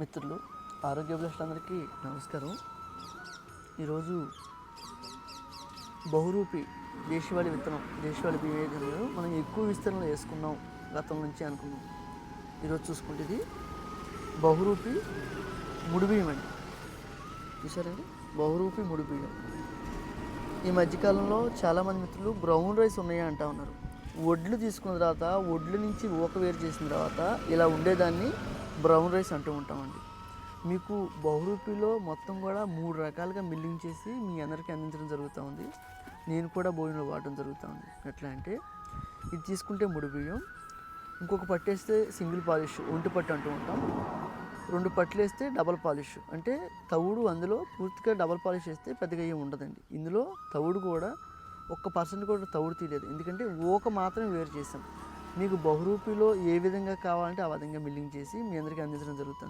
మిత్రులు ఆరోగ్య అందరికీ నమస్కారం. ఈరోజు బహురూపి దేశవాళి విత్తనం దేశవాళి బియ్యంలో మనం ఎక్కువ విస్తరణలో వేసుకున్నాం గతం నుంచి అనుకున్నాం. ఈరోజు చూసుకుంటే ఇది బహురూపి ముడి బియ్యం అండి. చూసారండి బహురూపి ముడి బియ్యం ఈ మధ్యకాలంలో చాలామంది మిత్రులు బ్రౌన్ రైస్ ఉన్నాయా అంటా ఉన్నారు. వడ్లు తీసుకున్న తర్వాత వడ్లు నుంచి ఊక వేరు చేసిన తర్వాత ఇలా ఉండేదాన్ని బ్రౌన్ రైస్ అంటూ ఉంటామండి. మీకు బహురూపిలో మొత్తం కూడా మూడు రకాలుగా మిల్లింగ్ చేసి మీ అందరికీ అందించడం జరుగుతూ ఉంది నేను కూడా భోజనంలో వాడడం జరుగుతూ ఉంది ఎట్లా అంటే ఇది తీసుకుంటే ముడి బియ్యం ఇంకొక పట్టేస్తే సింగిల్ పాలిష్ ఒంటి పట్టు అంటూ ఉంటాం. రెండు పట్లు వేస్తే డబల్ పాలిష్. అంటే తవుడు అందులో పూర్తిగా డబల్ పాలిష్ వేస్తే పెద్దగా ఏమి ఉండదండి. ఇందులో తవుడు కూడా ఒక్క పర్సెంట్ కూడా తవుడు తీయలేదు. ఎందుకంటే ఊక మాత్రమే వేరు చేసాం. మీకు బహురూపిలో ఏ విధంగా కావాలంటే ఆ విధంగా మిల్లింగ్ చేసి మీ అందరికీ అందించడం జరుగుతుంది.